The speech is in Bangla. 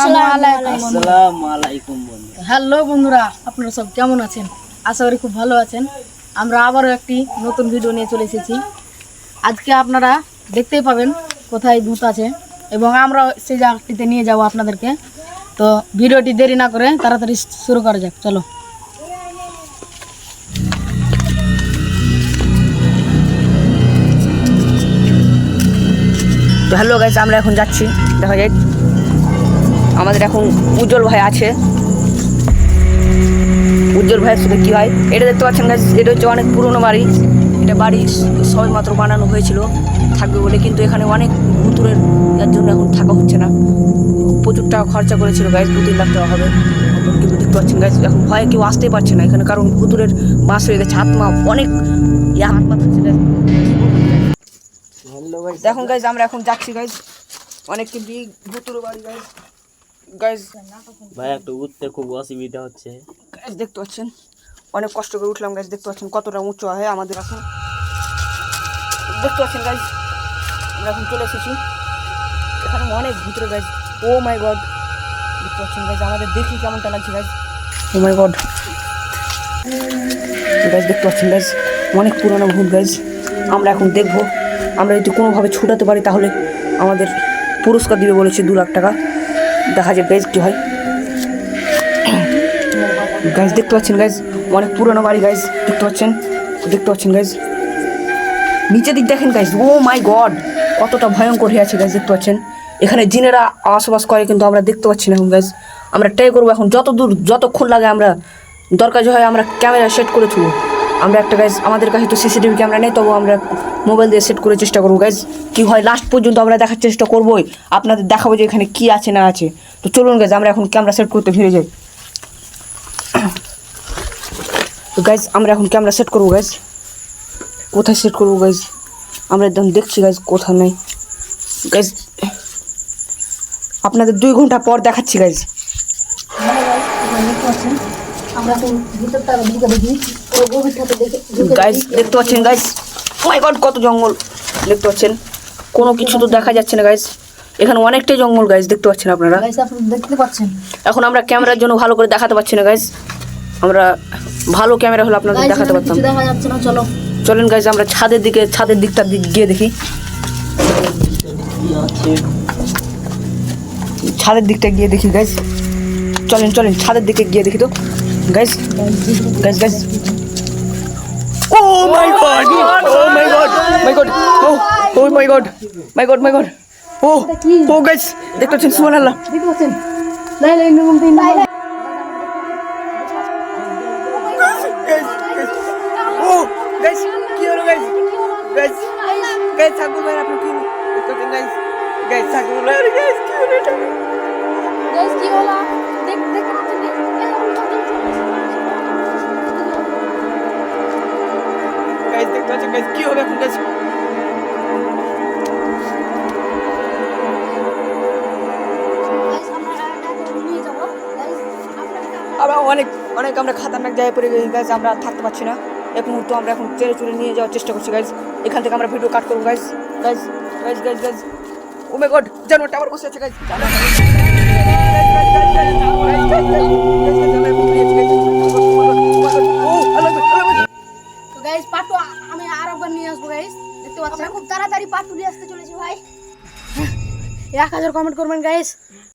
আসসালামু আলাইকুম। বন্ধু। হ্যালো বন্ধুরা আপনারা সব কেমন আছেন? আশা করি খুব ভালো আছেন। আমরা আবারও একটি নতুন ভিডিও নিয়ে চলে এসেছি। আজকে আপনারা দেখতেই পাবেন কোথায় ভূত আছে এবং আমরা সেই জায়গাটিতে নিয়ে যাব আপনাদেরকে। তো ভিডিওটি দেরি না করে তাড়াতাড়ি শুরু করা যাক চলো। তো হ্যালো গাইজ আমরা এখন যাচ্ছি। দেখা যায় আমাদের এখন উজ্জ্বল ভাই আছে। উজ্জ্বল ভাইয়ের সাথে কী হয়? এটা দেখতে পাচ্ছেন গাইজ এটা হচ্ছে অনেক পুরনো বাড়ি। এটা বাড়ি সবাই মাত্র বানানো হয়েছিল থাকবে বলে কিন্তু এখানে অনেক ভুতুরের যার জন্য এখন থাকা হচ্ছে না। প্রচুর টাকা খরচা করেছিল গাইজ দু তিন লাখ টাকা হবে। কিন্তু দেখতে পাচ্ছেন গাইজ এখন ভয়ে কেউ আসতেই পারছে না এখানে কারণ ভুতুরের বাস হয়ে গেছে হাত মা অনেক ইয়া হাত পা থাকছে দেখুন গাইজ আমরা এখন যাচ্ছি গাইজ অনেকটি বিগ ভুতুর বাড়ি গাইজ গাইজ ভাই একটু উঠতে খুব অসুবিধা হচ্ছে। গাইজ দেখতে পাচ্ছেন? অনেক কষ্ট করে উঠলাম গাইজ দেখতে পাচ্ছেন কতটা উঁচু হয় আমাদের এখন। দেখতে পাচ্ছেন গাইজ আমরা এখন চলে এসেছি। এখানে অনেক ভিতরে গাইজ ও মাই গড দেখতে পাচ্ছেন গাইজ আমাদের দেখি কেমনটা লাগছে guys oh my god guys দেখতে পাচ্ছেন গাইজ অনেক পুরনো ভূত গাইজ আমরা এখন দেখব। আমরা যদি কোনোভাবে ছুটাতে পারি তাহলে আমাদের পুরস্কার দিবে বলেছে দু লাখ টাকা। দেখা যায় কী হয়। গাইজ দেখতে পাচ্ছেন গাইজ অনেক পুরনো বাড়ি গাইজ দেখতে পাচ্ছেন? দেখতে পাচ্ছেন গাইজ নিচের দিক দেখেন গাইজ ও মাই গড কতটা ভয়ঙ্কর হয়ে আছে গাইজ দেখতে পাচ্ছেন? এখানে জিনেরা বসবাস করে, কিন্তু আমরা দেখতে পাচ্ছি না এখন গাইজ আমরা ট্রাই করব এখন যত দূর যতক্ষণ লাগে আমরা, দরকার হয় আমরা ক্যামেরা সেট করে তুলব। আমরা একটা গাইজ আমাদের কাছে তো সিসিটিভি ক্যামেরা নেই তবু আমরা মোবাইল দিয়ে সেট করে চেষ্টা করব। গাইজ কী হয় লাস্ট পর্যন্ত আমরা দেখার চেষ্টা করবোই। আপনাদের দেখাবো যে এখানে কী আছে, না আছে। তো চলুন গাইজ আমরা এখন ক্যামেরা সেট করতে ফিরে যাই। তো গাইজ আমরা এখন ক্যামেরা সেট করব গাইজ কোথায় সেট করব গাইজ আমরা একদম দেখছি গাইজ কোথাও নেই। গাইজ আপনাদের দুই ঘণ্টা পর দেখাচ্ছি গাইজ আমরা এখন ভিতরটা ঢুকে দেখি ওই গভীরটাতে দেখে ঢুকে দেখতে পাচ্ছেন গাইজ মাই গড কত জঙ্গল। দেখতে পাচ্ছেন? কোনো কিছু তো দেখা যাচ্ছে না গাইজ এখানে অনেকটাই জঙ্গল গাইজ দেখতে পাচ্ছেন আপনারা? দেখতে পাচ্ছেন? এখন আমরা ক্যামেরার জন্য ভালো করে দেখাতে পারছি না গাইজ আমরা ভালো ক্যামেরা হলে আপনাদের দেখাতে পারতাম। চলো। চলেন গাইজ আমরা ছাদের দিকে ছাদের দিকটা দিক গিয়ে দেখি। ছাদের দিকটা গিয়ে দেখি গাইজ চলেন চলেন ছাদের দিকে গিয়ে দেখি তো। Guys guys guys oh my god oh my god my god oh oh my god my god my god oh oh guys দেখতে পাচ্ছেন সুবহানাল্লাহ দেখতে পাচ্ছেন লাই লাই নুম তিন ও গাইজ কি হলো গাইজ গাইজ গাইজ ঠাকুর ভাই আপনি কি গাইজ ঠাকুর ভাই গাইজ কি হলো গাইস কি হলো দেখ দেখতে পাচ্ছেন গাইজ দেখতে পাচ্ছেন গাইজ কি হবে এখন গাইজ আমরা অনেক অনেক আমরা খাতারনাক জায়গায় পড়ে গেছি গাইজ আমরা থাকতে পারছি না। এক মুহূর্ত আমরা এখন চেড়ে চুড়ে নিয়ে যাওয়ার চেষ্টা করছি গাইজ এখান থেকে আমরা ভিডিও কাট করব guys guys guys guys guys oh my god জানোয়ারটা আবার বসে আছে গাইজ পাটু আমি আর একবার নিয়ে আসব গাইস দেখতে পাচ্ছেন? খুব তাড়াতাড়ি পাটুলি আসতে চলেছি ভাই। এক হাজার কমেন্ট করবেন গাইস